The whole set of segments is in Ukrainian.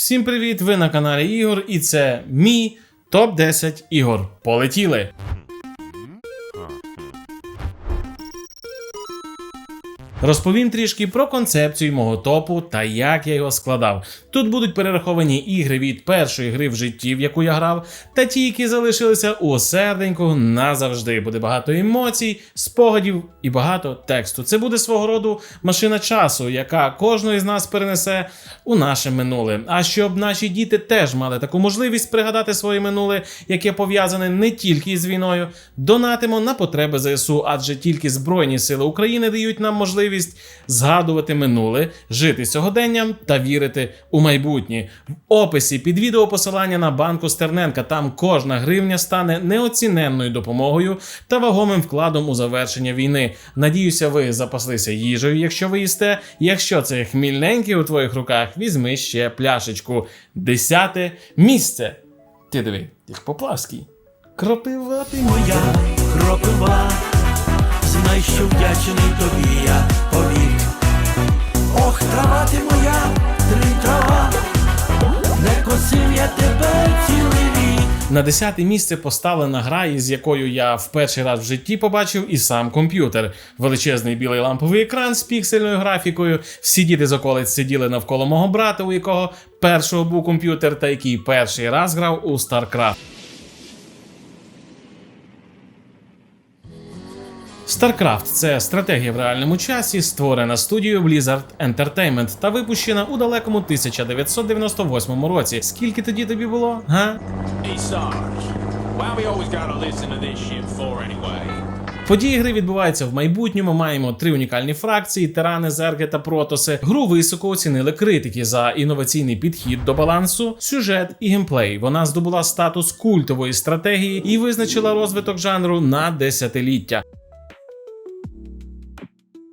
Всім привіт! Ви на каналі Ігор, і це мій топ 10 ігор. Полетіли! Розповім трішки про концепцію мого топу та як я його складав. Тут будуть перераховані ігри від першої гри в житті, в яку я грав, та ті, які залишилися у серденьку назавжди. Буде багато емоцій, спогадів і багато тексту. Це буде свого роду машина часу, яка кожного із нас перенесе у наше минуле. А щоб наші діти теж мали таку можливість пригадати своє минуле, яке пов'язане не тільки з війною, донатимо на потреби ЗСУ, адже тільки Збройні Сили України дають нам можливість згадувати минуле, жити сьогоденням та вірити у майбутнє. В описі під відео посилання на банку Стерненка. Там кожна гривня стане неоціненною допомогою та вагомим вкладом у завершення війни. Надіюся, ви запаслися їжею, якщо ви їсте. Якщо це хмільненький у твоїх руках, візьми ще пляшечку. Десяте місце. Ти диви, як Поплавський. Кропива ти моя кропива, знай, що вдячний тобі я повік. Ох, трава ти моя, три трава, не косив я тебе цілий рік. На десяте місце поставлена гра, із якою я в перший раз в житті побачив і сам комп'ютер. Величезний білий ламповий екран з піксельною графікою. Всі діти з околиць сиділи навколо мого брата, у якого першого був комп'ютер, та який перший раз грав у StarCraft. StarCraft – це стратегія в реальному часі, створена студією Blizzard Entertainment та випущена у далекому 1998 році. Скільки тоді тобі було? Га? Події гри відбуваються в майбутньому. Маємо три унікальні фракції: тирани, зерги та протоси. Гру високо оцінили критики за інноваційний підхід до балансу, сюжет і геймплей. Вона здобула статус культової стратегії і визначила розвиток жанру на десятиліття.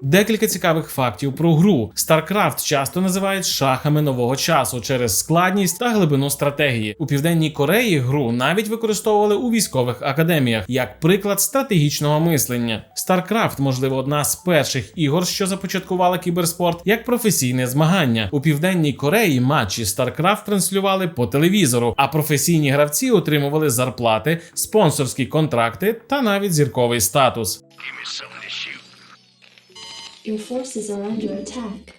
Декілька цікавих фактів про гру. StarCraft часто називають шахами нового часу через складність та глибину стратегії. У південній Кореї гру навіть використовували у військових академіях як приклад стратегічного мислення. StarCraft, можливо, одна з перших ігор, що започаткувала кіберспорт як професійне змагання. У південній Кореї матчі StarCraft транслювали по телевізору, а професійні гравці отримували зарплати, спонсорські контракти та навіть зірковий статус. Your forces are under attack.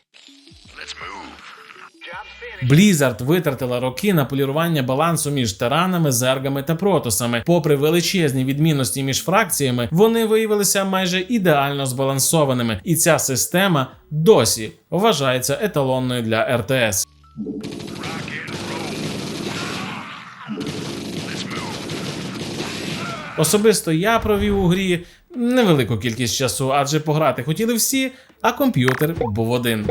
Blizzard витратила роки на полірування балансу між тиранами, зергами та протосами. Попри величезні відмінності між фракціями, вони виявилися майже ідеально збалансованими, і ця система досі вважається еталонною для РТС. Особисто я провів у грі невелику кількість часу, адже пограти хотіли всі, а комп'ютер був один.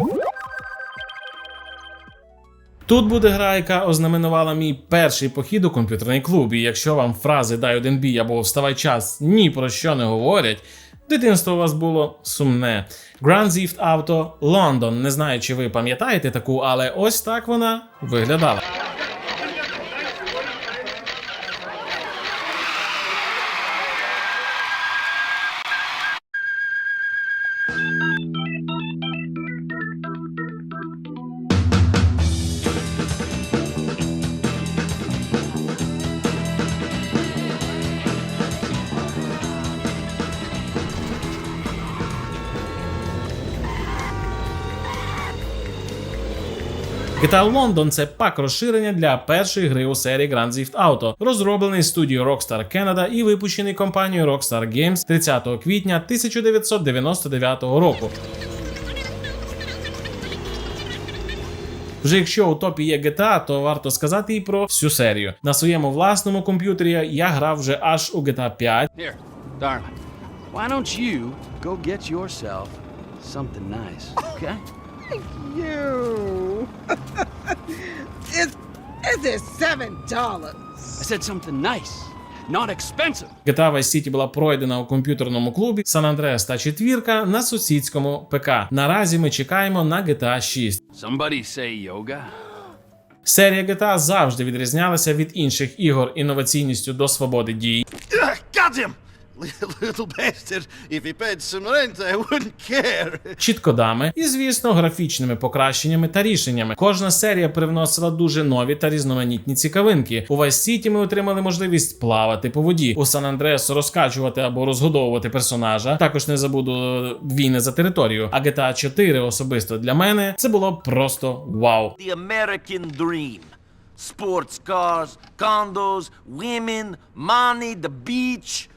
Тут буде гра, яка ознаменувала мій перший похід у комп'ютерний клуб. І якщо вам фрази дай один бій або вставай час ні про що не говорять, дитинство у вас було сумне. Grand Theft Auto London. Не знаю, чи ви пам'ятаєте таку, але ось так вона виглядала. GTA London – це пак розширення для першої гри у серії Grand Theft Auto, розроблений студією Rockstar Canada і випущений компанією Rockstar Games 30 квітня 1999 року. Вже якщо у топі є GTA, то варто сказати і про всю серію. На своєму власному комп'ютері я грав вже аж у GTA 5, Here, darling. Why don't you go get yourself something nice, okay? You. it's this is seven dollars. I said something nice, not expensive. GTA Vice City була пройдена у комп'ютерному клубі San Andreas та четвірка на сусідському ПК. Наразі ми чекаємо на GTA 6. Somebody say yoga. Серія GTA завжди відрізнялася від інших ігор інноваційністю до свободи дій, Got him! Little bastard, if he paid some rent, I wouldn't care. чіткодами і, звісно, графічними покращеннями та рішеннями. Кожна серія привносила дуже нові та різноманітні цікавинки. У Vice City ми отримали можливість плавати по воді. У Сан Андреас розкачувати або розгодовувати персонажа. Також не забуду е, війни за територію. А GTA 4 особисто для мене це було просто вау. The American dream. Sports cars, condos, women, money, the beach,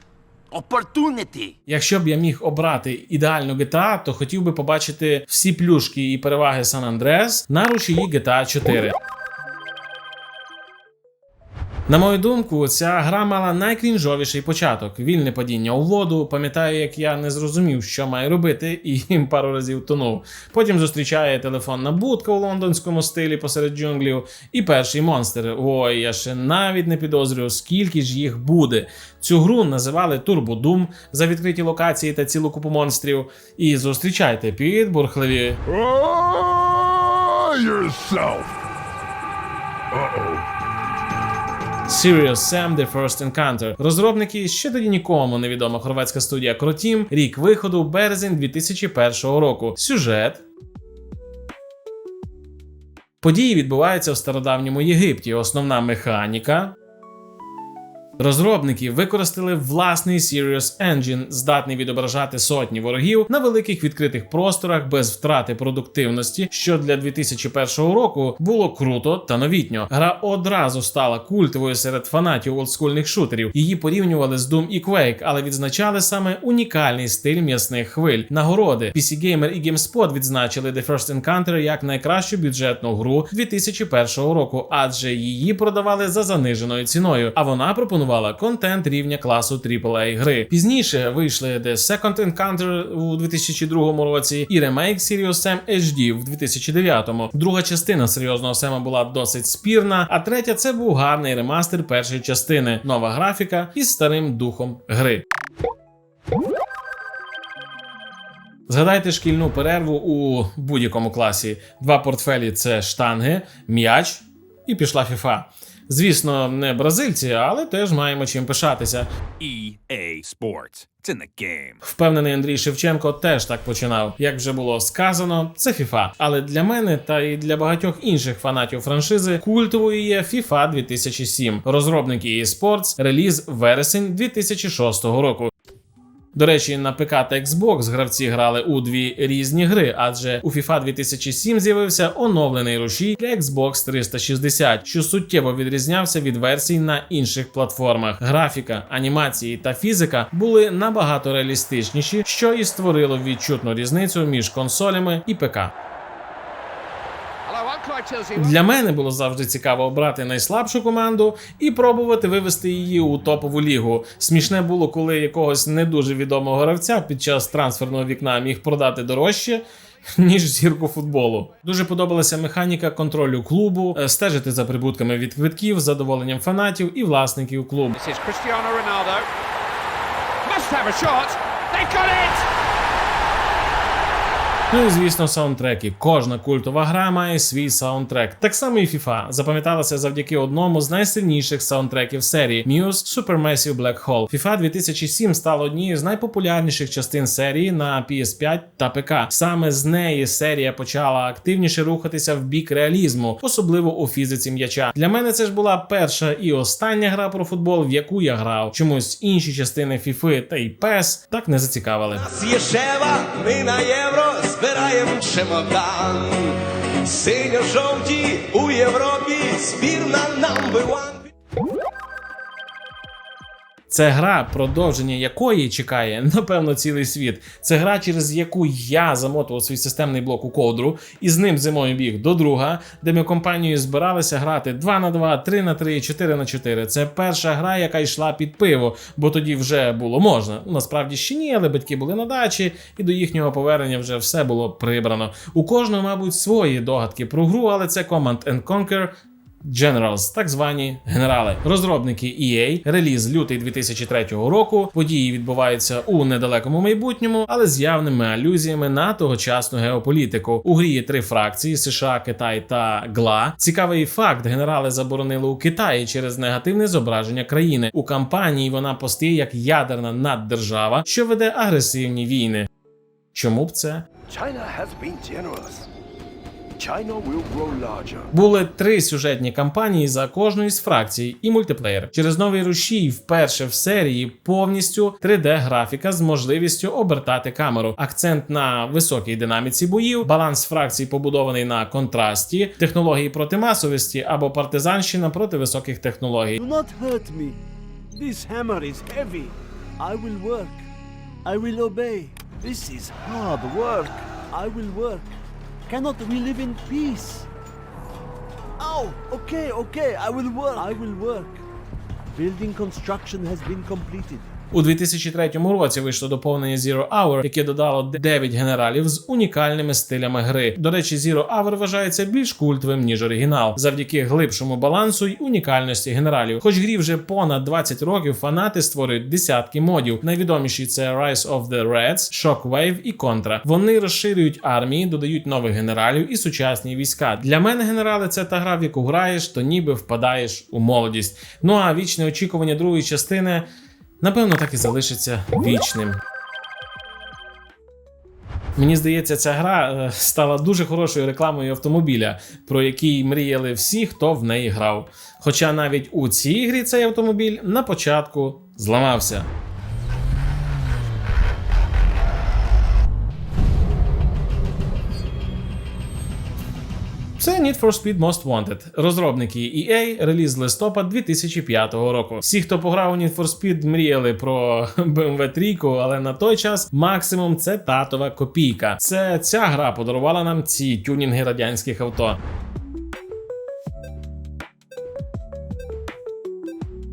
opportunity. Якщо б я міг обрати ідеальну GTA, то хотів би побачити всі плюшки і переваги Сан Андреас на рушії GTA 4. На мою думку, ця гра мала найкрінжовіший початок: вільне падіння у воду. Пам'ятаю, як я не зрозумів, що маю робити, і пару разів тонув. Потім зустрічає телефонна будка у лондонському стилі посеред джунглів. І перший монстр. Ой, я ще навіть не підозрюю, скільки ж їх буде. Цю гру називали Doom за відкриті локації та цілу купу монстрів. І зустрічайте під бурхливі Serious Sam The First Encounter. Розробники ще тоді нікому невідома хорватська студія Кротім. Рік виходу березень 2001 року. Сюжет. Події відбуваються в стародавньому Єгипті. Основна механіка. Розробники використали власний Serious Engine, здатний відображати сотні ворогів на великих відкритих просторах без втрати продуктивності, що для 2001 року було круто та новітньо. Гра одразу стала культовою серед фанатів олдскульних шутерів. Її порівнювали з Doom і Quake, але відзначали саме унікальний стиль м'ясних хвиль. Нагороди PC Gamer і GameSpot відзначили The First Encounter як найкращу бюджетну гру 2001 року, адже її продавали за заниженою ціною, а вона пропонувала контент рівня класу AAA гри. Пізніше вийшли The Second Encounter у 2002 році і ремейк Serious Sam HD в 2009. Друга частина серйозного Сема була досить спірна, а третя це був гарний ремастер першої частини, нова графіка із старим духом гри. Згадайте шкільну перерву у будь-якому класі. Два портфелі це штанги, м'яч і пішла фіфа. Звісно, не бразильці, але теж маємо чим пишатися. EA Sports. It's in the game. Впевнений Андрій Шевченко теж так починав. Як вже було сказано, це FIFA. Але для мене та і для багатьох інших фанатів франшизи культовою є FIFA 2007. Розробник EA Sports, реліз вересень 2006 року. До речі, на ПК та Xbox гравці грали у дві різні гри, адже у FIFA 2007 з'явився оновлений рушій для Xbox 360, що суттєво відрізнявся від версій на інших платформах. Графіка, анімації та фізика були набагато реалістичніші, що і створило відчутну різницю між консолями і ПК. Для мене було завжди цікаво обрати найслабшу команду і пробувати вивести її у топову лігу. Смішне було, коли якогось не дуже відомого гравця під час трансферного вікна міг продати дорожче. Ніж зірку футболу. Дуже подобалася механіка контролю клубу, е, стежити за прибутками від квитків, задоволенням фанатів і власників клубу. This is Cristiano Ronaldo. Must have! Ну і звісно, саундтреки. Кожна культова гра має свій саундтрек. Так само і FIFA запам'яталася завдяки одному з найсильніших саундтреків серії Muse Supermassive Black Hole. FIFA 2007 стала однією з найпопулярніших частин серії на PS5 та ПК. Саме з неї серія почала активніше рухатися в бік реалізму, особливо у фізиці м'яча. Для мене це ж була перша і остання гра про футбол, в яку я грав. Чомусь інші частини FIFA та й PES так не зацікавили. Єшева, ми на євро збираємо чемодан. Синьо-жовті у Європі збірна number one. Це гра, продовження якої чекає, напевно, цілий світ. Це гра, через яку я замотував свій системний блок у ковдру і з ним зимою біг до друга, де ми компанією збиралися грати 2 на 2, 3 на 3, 4 на 4. Це перша гра, яка йшла під пиво, бо тоді вже було можна. Насправді ще ні, але батьки були на дачі, і до їхнього повернення вже все було прибрано. У кожного, мабуть, свої догадки про гру, але це Command and Conquer Generals, так звані генерали. Розробники EA, реліз лютий 2003 року. Події відбуваються у недалекому майбутньому, але з явними алюзіями на тогочасну геополітику. У грі є три фракції: США, Китай та ГЛА. Цікавий факт: генерали заборонили у Китаї через негативне зображення країни. У кампанії вона постає як ядерна наддержава, що веде агресивні війни. Чому б це? China has been generous. Були три сюжетні кампанії за кожною з фракцій і мультиплеєр. Через новий рушій вперше в серії повністю 3D графіка з можливістю обертати камеру. Акцент на високій динаміці боїв, баланс фракцій побудований на контрасті, технології проти масовості або партизанщина проти високих технологій. Do not hurt me. This hammer is heavy. I will work. I will obey. This is hard work. I will work. Cannot we live in peace? Oh, okay, okay. I will work. I will work. Building construction has been completed. У 2003 році вийшло доповнення Zero Hour, яке додало 9 генералів з унікальними стилями гри. До речі, Zero Hour вважається більш культовим ніж оригінал, завдяки глибшому балансу й унікальності генералів. Хоч грі вже понад 20 років, фанати створюють десятки модів. Найвідоміші це Rise of the Reds, Shockwave і Contra. Вони розширюють армії, додають нових генералів і сучасні війська. Для мене генерали це та гра, в яку граєш, то ніби впадаєш у молодість. Ну а вічне очікування другої частини. Напевно, так і залишиться вічним. Мені здається, ця гра е, стала дуже хорошою рекламою автомобіля, про який мріяли всі, хто в неї грав. Хоча навіть у цій грі цей автомобіль на початку зламався. Це Need for Speed Most Wanted. Розробники EA, реліз листопад 2005 року. Всі, хто пограв у Need for Speed, мріяли про BMW 3, але на той час максимум це татова копійка. Це ця гра подарувала нам ці тюнінги радянських авто.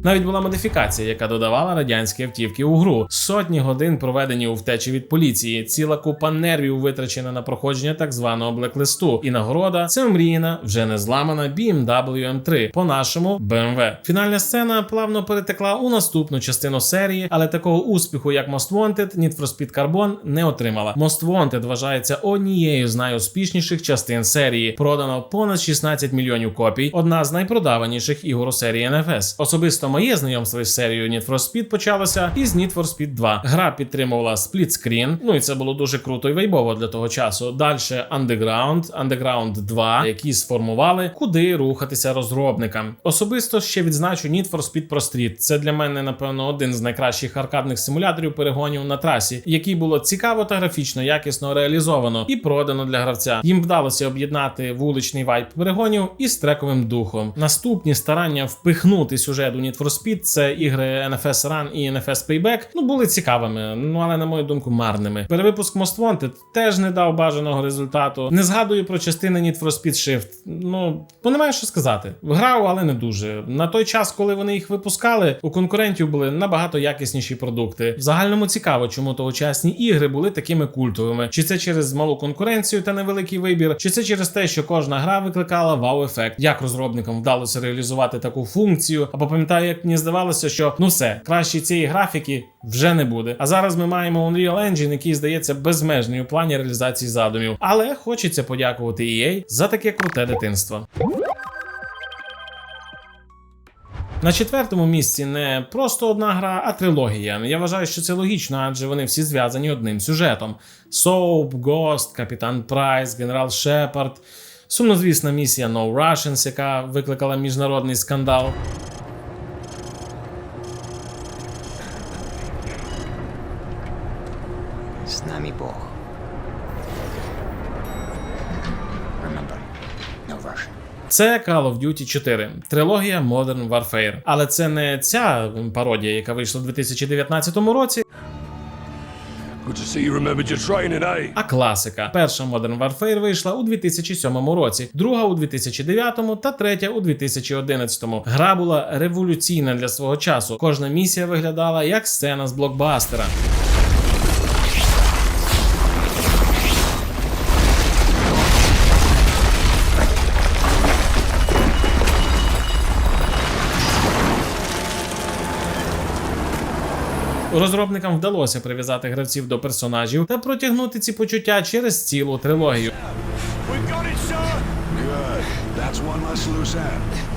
Навіть була модифікація, яка додавала радянські автівки у гру. Сотні годин проведені у втечі від поліції, ціла купа нервів витрачена на проходження так званого блеклисту. І нагорода це омріяна, вже не зламана BMW M3, по-нашому BMW. Фінальна сцена плавно перетекла у наступну частину серії, але такого успіху, як Most Wanted, Need for Speed Carbon не отримала. Most Wanted вважається однією з найуспішніших частин серії. Продано понад 16 мільйонів копій. Одна з найпродаваніших ігор у серії NFS. Особисто моє знайомство з серією Need for Speed почалося із Need for Speed 2. Гра підтримувала сплітскрін, ну і це було дуже круто і вайбово для того часу. Далі Underground, Underground 2, які сформували, куди рухатися розробникам. Особисто ще відзначу Need for Speed Pro Street. Це для мене, напевно, один з найкращих аркадних симуляторів перегонів на трасі, який було цікаво та графічно якісно реалізовано і продано для гравця. Їм вдалося об'єднати вуличний вайб перегонів із трековим духом. Наступні старання впихнути сюжет у Need for Speed, це ігри NFS Run і NFS Payback, ну були цікавими, ну але на мою думку марними. Перевипуск Most Wanted теж не дав бажаного результату. Не згадую про частини Need for Speed Shift. Ну бо немає що сказати. Грав, але не дуже. На той час, коли вони їх випускали, у конкурентів були набагато якісніші продукти. В загальному цікаво, чому тогочасні ігри були такими культовими. Чи це через малу конкуренцію та невеликий вибір, чи це через те, що кожна гра викликала вау-ефект. Як розробникам вдалося реалізувати таку функцію? Або пам'ятаю, як мені здавалося, що ну все, краще цієї графіки вже не буде. А зараз ми маємо Unreal Engine, який здається безмежний у плані реалізації задумів. Але хочеться подякувати EA за таке круте дитинство. На четвертому місці не просто одна гра, а трилогія. Я вважаю, що це логічно, адже вони всі зв'язані одним сюжетом: Soap, Ghost, Капітан Прайс, Генерал Шепард. Сумнозвісна місія No Russians, яка викликала міжнародний скандал. Це Call of Duty 4, трилогія Modern Warfare. Але це не ця пародія, яка вийшла у 2019 році, eh? а класика. Перша Modern Warfare вийшла у 2007 році, друга у 2009 та третя у 2011. Гра була революційна для свого часу. Кожна місія виглядала як сцена з блокбастера. Розробникам вдалося прив'язати гравців до персонажів та протягнути ці почуття через цілу трилогію. We've got it, sir! Good. That's one less loose end.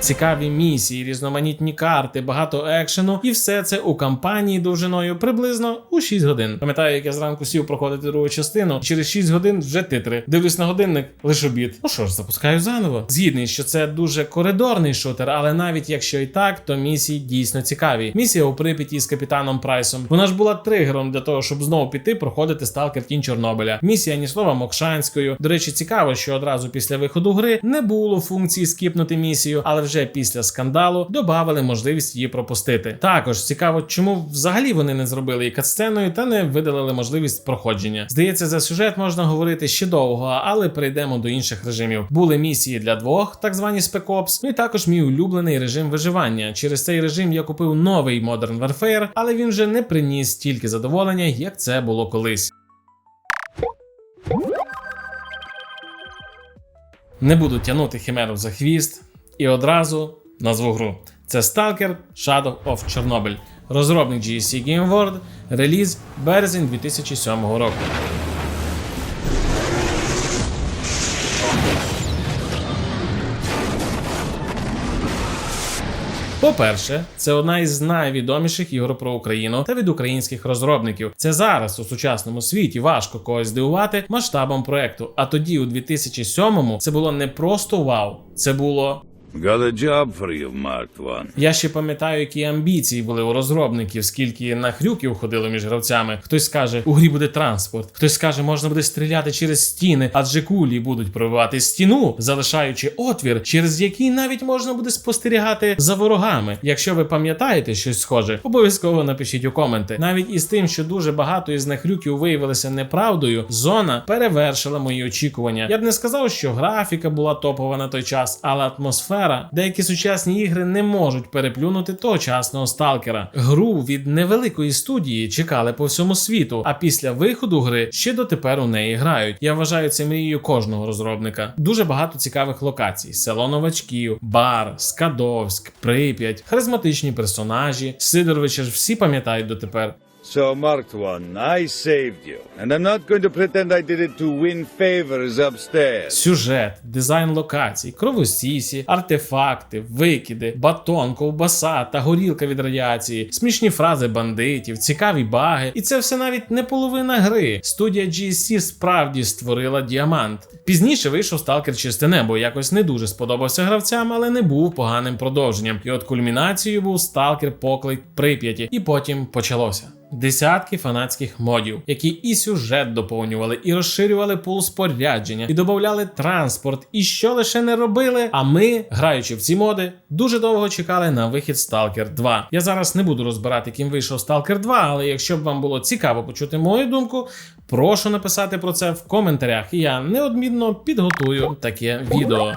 Цікаві місії, різноманітні карти, багато екшену, і все це у кампанії довжиною приблизно у 6 годин. Пам'ятаю, як я зранку сів проходити другу частину. Через 6 годин вже титри. Дивлюсь на годинник, лиш обід. Ну що ж, запускаю заново. Згідний, що це дуже коридорний шутер, але навіть якщо і так, то місії дійсно цікаві. Місія у Прип'яті з капітаном Прайсом. Вона ж була тригером для того, щоб знову піти проходити сталкер Тінь Чорнобиля. Місія ні слова Мокшанською. До речі, цікаво, що одразу після виходу гри не було функції скіпнути місію, але вже після скандалу додавали можливість її пропустити. Також цікаво, чому взагалі вони не зробили її катсценою та не видалили можливість проходження. Здається, за сюжет можна говорити ще довго, але перейдемо до інших режимів. Були місії для двох, так звані Ops, ну і також мій улюблений режим виживання. Через цей режим я купив новий Modern Warfare, але він вже не приніс стільки задоволення, як це було колись. Не буду тягнути хімеру за хвіст і одразу назву гру. Це Stalker Shadow of Chernobyl. Розробник GSC Game World, реліз березень 2007 року. По-перше, це одна із найвідоміших ігор про Україну та від українських розробників. Це зараз у сучасному світі важко когось здивувати масштабом проекту. А тоді, у 2007-му, це було не просто вау, це було Got a job for you, Mark One. я ще пам'ятаю, які амбіції були у розробників, скільки нахрюків ходило між гравцями. Хтось скаже, у грі буде транспорт, хтось скаже, можна буде стріляти через стіни, адже кулі будуть пробивати стіну, залишаючи отвір, через який навіть можна буде спостерігати за ворогами. Якщо ви пам'ятаєте щось схоже, обов'язково напишіть у коменти. Навіть із тим, що дуже багато із нахрюків виявилися неправдою, зона перевершила мої очікування. Я б не сказав, що графіка була топова на той час, але атмосфера. Деякі сучасні ігри не можуть переплюнути тогочасного сталкера. Гру від невеликої студії чекали по всьому світу, а після виходу гри ще дотепер у неї грають. Я вважаю це мрією кожного розробника. Дуже багато цікавих локацій: село новачків, бар, Скадовськ, Прип'ять, харизматичні персонажі. Сидоровича ж всі пам'ятають дотепер. So, Mark One, I saved you. And I'm not going to pretend I did it to win favors upstairs. Сюжет, дизайн локацій, кровосісі, артефакти, викиди, батон, ковбаса та горілка від радіації, смішні фрази бандитів, цікаві баги. І це все навіть не половина гри. Студія GSC справді створила діамант. Пізніше вийшов Сталкер Чисте небо. Якось не дуже сподобався гравцям, але не був поганим продовженням. І от кульмінацією був Сталкер Поклик Прип'яті. І потім почалося. Десятки фанатських модів, які і сюжет доповнювали, і розширювали пул спорядження, і додавали транспорт, і що лише не робили. А ми, граючи в ці моди, дуже довго чекали на вихід Stalker 2. Я зараз не буду розбирати, ким вийшов Stalker 2, але якщо б вам було цікаво почути мою думку, прошу написати про це в коментарях, і я неодмінно підготую таке відео.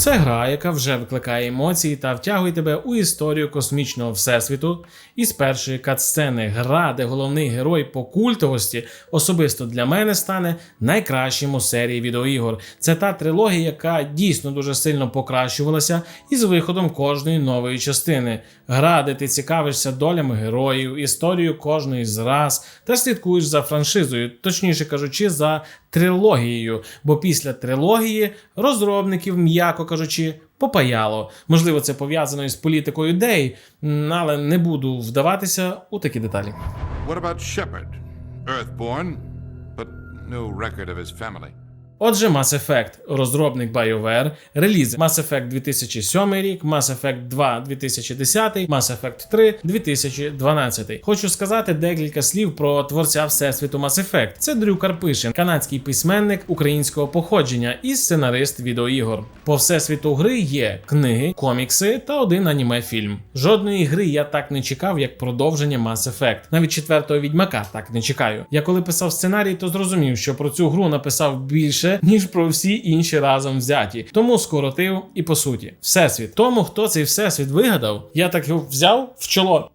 Це гра, яка вже викликає емоції та втягує тебе у історію космічного всесвіту. І з першої катсцени гра, де головний герой по культовості особисто для мене стане найкращим у серії відеоігор. Це та трилогія, яка дійсно дуже сильно покращувалася із виходом кожної нової частини. Гра, де ти цікавишся долями героїв, історією кожної з раз та слідкуєш за франшизою, точніше кажучи, за трилогією. Бо після трилогії розробників, м'яко кажучи, попаяло. Можливо, це пов'язано із політикою ідей, але не буду вдаватися у такі деталі. What about Shepard? Earthborn, but no record of his family. Отже, Mass Effect, розробник BioWare, реліз Mass Effect 2007 рік, Mass Effect 2 2010, Mass Effect 3 2012. Хочу сказати декілька слів про творця всесвіту Mass Effect. Це Дрю Карпишин, канадський письменник українського походження і сценарист відеоігор. По всесвіту гри є книги, комікси та один аніме-фільм. Жодної гри я так не чекав, як продовження Mass Effect. Навіть четвертого відьмака так не чекаю. Я коли писав сценарій, то зрозумів, що про цю гру написав більше, ніж про всі інші разом взяті. Тому скоротив і по суті. Всесвіт. Тому, хто цей всесвіт вигадав, я так його взяв в чоло.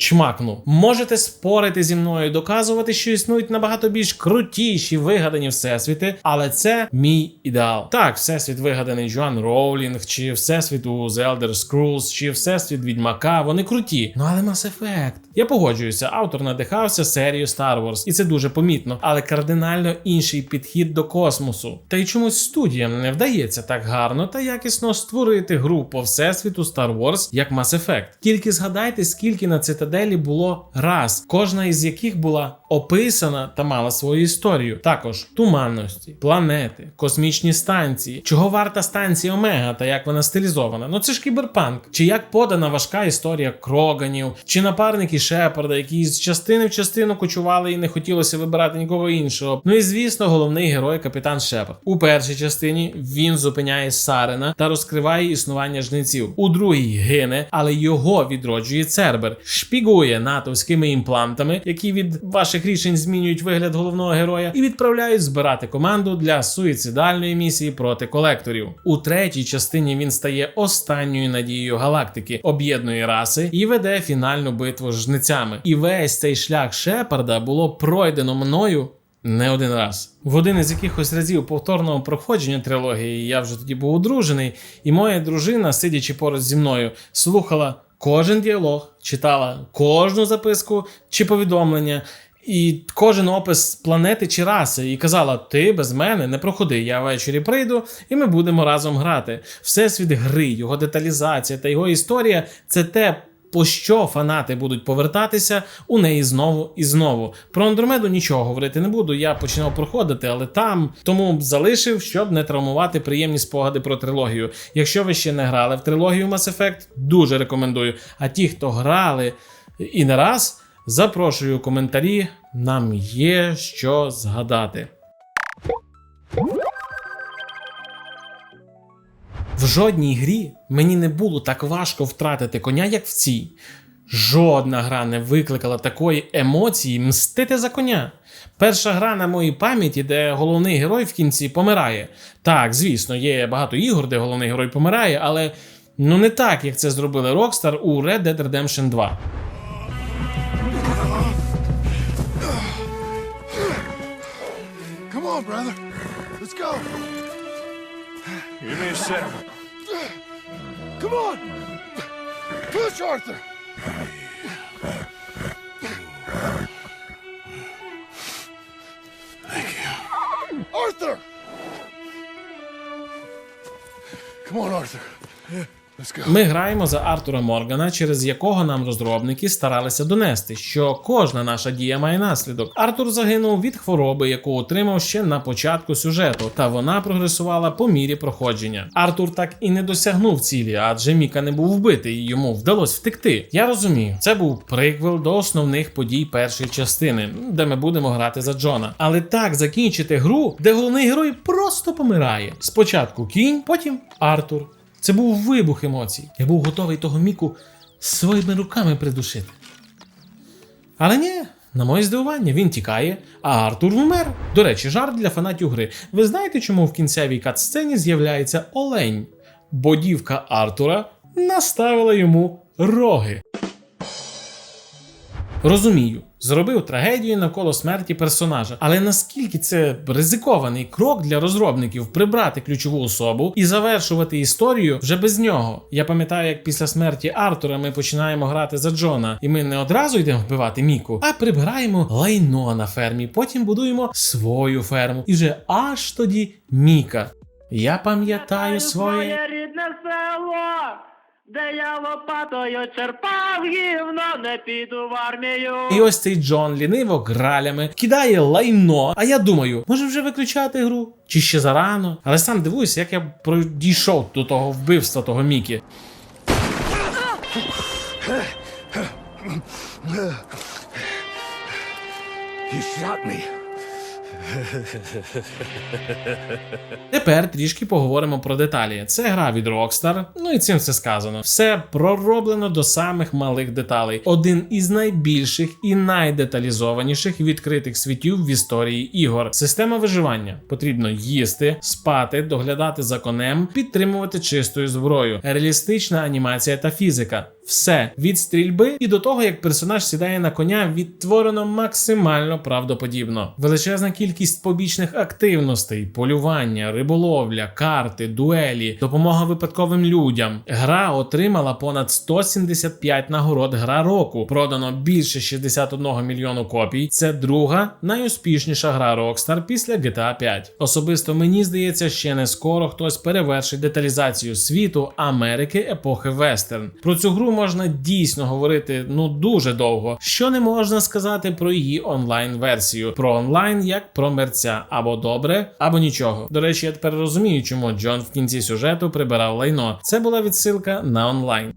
Чмакну. Можете спорити зі мною, доказувати, що існують набагато більш крутіші вигадані всесвіти, але це мій ідеал. Так, всесвіт вигаданий Джоан Роулінг, чи всесвіт у The Elder Scrolls, чи всесвіт Відьмака. Вони круті. Ну але Mass Effect. Я погоджуюся, автор надихався серією Star Wars, і це дуже помітно, але кардинально інший підхід до космосу. Та й чомусь студіям не вдається так гарно та якісно створити гру по всесвіту Star Wars як Mass Effect. Тільки згадайте, скільки на цитаделі було раз, кожна із яких була описана та мала свою історію. Також туманності, планети, космічні станції. Чого варта станція Омега та як вона стилізована? Ну це ж кіберпанк. Чи як подана важка історія Кроганів, чи напарники Шепарда, які з частини в частину кочували і не хотілося вибирати нікого іншого. Ну і звісно, головний герой капітан Шепард. У першій частині він зупиняє Сарена та розкриває існування жнеців. У другій гине, але його відроджує Цербер, шпігує натовськими імплантами, які від ваших рішень змінюють вигляд головного героя, і відправляють збирати команду для суїцидальної місії проти колекторів. У третій частині він стає останньою надією галактики, об'єднує раси і веде фінальну битву з жнецями. І весь цей шлях Шепарда було пройдено мною. Не один раз. В один із якихось разів повторного проходження трилогії я вже тоді був одружений, і моя дружина, сидячи поруч зі мною, слухала кожен діалог, читала кожну записку чи повідомлення. І кожен опис планети чи раси, і казала: Ти без мене не проходи. Я ввечері прийду, і ми будемо разом грати. Всесвіт гри, його деталізація та його історія це те, по що фанати будуть повертатися у неї знову і знову. Про Андромеду нічого говорити не буду. Я починав проходити, але там тому залишив, щоб не травмувати приємні спогади про трилогію. Якщо ви ще не грали в трилогію Mass Effect, дуже рекомендую. А ті, хто грали і не раз, запрошую коментарі. Нам є що згадати. В жодній грі мені не було так важко втратити коня, як в цій. Жодна гра не викликала такої емоції мстити за коня. Перша гра на моїй пам'яті, де головний герой в кінці помирає. Так, звісно, є багато ігор, де головний герой помирає, але ну не так, як це зробили Rockstar у Red Dead Redemption 2. Come on, brother. Let's go. Give me a second. Come on. Push, Arthur. Thank you. Arthur! Come on, Arthur. Go. Ми граємо за Артура Моргана, через якого нам розробники старалися донести, що кожна наша дія має наслідок. Артур загинув від хвороби, яку отримав ще на початку сюжету, та вона прогресувала по мірі проходження. Артур так і не досягнув цілі, адже Міка не був вбитий, йому вдалося втекти. Я розумію, це був приквел до основних подій першої частини, де ми будемо грати за Джона. Але так закінчити гру, де головний герой просто помирає. Спочатку кінь, потім Артур. Це був вибух емоцій. Я був готовий того міку своїми руками придушити. Але ні, на моє здивування, він тікає, а Артур вмер. До речі, жарт для фанатів гри. Ви знаєте, чому в кінцевій катсцені з'являється олень? Бо дівка Артура наставила йому роги. Розумію, зробив трагедію навколо смерті персонажа, але наскільки це ризикований крок для розробників прибрати ключову особу і завершувати історію вже без нього. Я пам'ятаю, як після смерті Артура ми починаємо грати за Джона, і ми не одразу йдемо вбивати Міку, а прибираємо лайно на фермі, потім будуємо свою ферму, і вже аж тоді Міка. Я пам'ятаю своє. рідне село, де я лопатою черпав гівно, не піду в армію. І ось цей Джон ліниво гралями кидає лайно. А я думаю, може вже виключати гру? Чи ще зарано? Але сам дивуюся, як я пройшов до того вбивства того Мікі. You shot me. Тепер трішки поговоримо про деталі. Це гра від Rockstar, ну і цим все сказано. Все пророблено до самих малих деталей. Один із найбільших і найдеталізованіших відкритих світів в історії ігор. Система виживання. Потрібно їсти, спати, доглядати за конем, підтримувати чистою зброю, реалістична анімація та фізика. Все від стрільби і до того, як персонаж сідає на коня, відтворено максимально правдоподібно. Величезна кількість побічних активностей, полювання, риболовля, карти, дуелі, допомога випадковим людям. Гра отримала понад 175 нагород гра року. Продано більше 61 мільйону копій. Це друга найуспішніша гра Rockstar після GTA 5. Особисто мені здається, ще не скоро хтось перевершить деталізацію світу Америки епохи Вестерн. Про цю гру можна дійсно говорити ну дуже довго. Що не можна сказати про її онлайн-версію. Про онлайн як про мерця або добре, або нічого. До речі, я тепер розумію, чому Джон в кінці сюжету прибирав лайно. Це була відсилка на онлайн.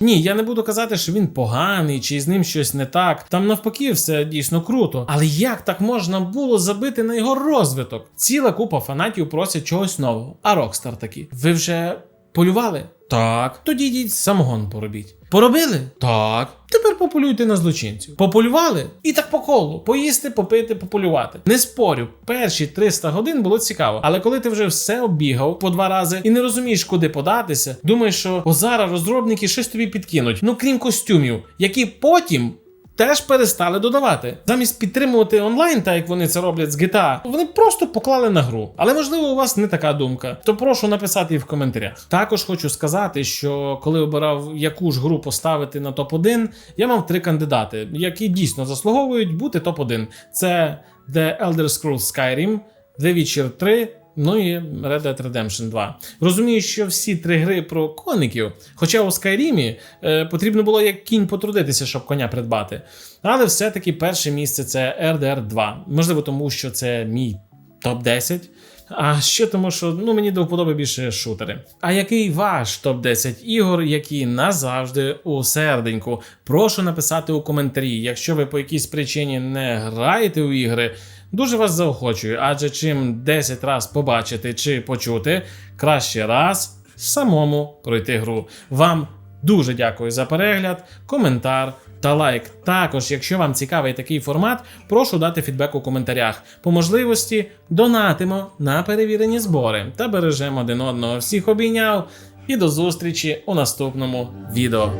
Ні, я не буду казати, що він поганий чи з ним щось не так. Там навпаки, все дійсно круто. Але як так можна було забити на його розвиток? Ціла купа фанатів просять чогось нового. А Rockstar такі. Ви вже полювали? Так. Тоді йдіть самогон поробіть. Поробили? Так. Тепер пополюйте на злочинців. Пополювали? І так по колу. Поїсти, попити, пополювати. Не спорю, перші 300 годин було цікаво. Але коли ти вже все обігав по два рази і не розумієш, куди податися, думаєш, що о зараз розробники щось тобі підкинуть. Ну крім костюмів, які потім. Теж перестали додавати. Замість підтримувати онлайн, так як вони це роблять з GTA, вони просто поклали на гру. Але можливо, у вас не така думка. То прошу написати і в коментарях. Також хочу сказати, що коли обирав яку ж гру поставити на топ-1, я мав три кандидати, які дійсно заслуговують бути топ-1. Це The Elder Scrolls Skyrim, The Witcher 3. Ну і Red Dead Redemption 2. Розумію, що всі три гри про коників, хоча у Скайрімі е, потрібно було як кінь потрудитися, щоб коня придбати. Але все-таки перше місце це RDR 2. Можливо, тому що це мій топ-10. А ще тому, що ну мені до вподоби більше шутери. А який ваш топ-10 ігор, які назавжди у серденьку? Прошу написати у коментарі. Якщо ви по якійсь причині не граєте у ігри, дуже вас заохочую, адже чим 10 раз побачити чи почути, краще раз самому пройти гру. Вам дуже дякую за перегляд, коментар та лайк. Також, якщо вам цікавий такий формат, прошу дати фідбек у коментарях. По можливості донатимо на перевірені збори та бережемо один одного. Всіх обійняв і до зустрічі у наступному відео.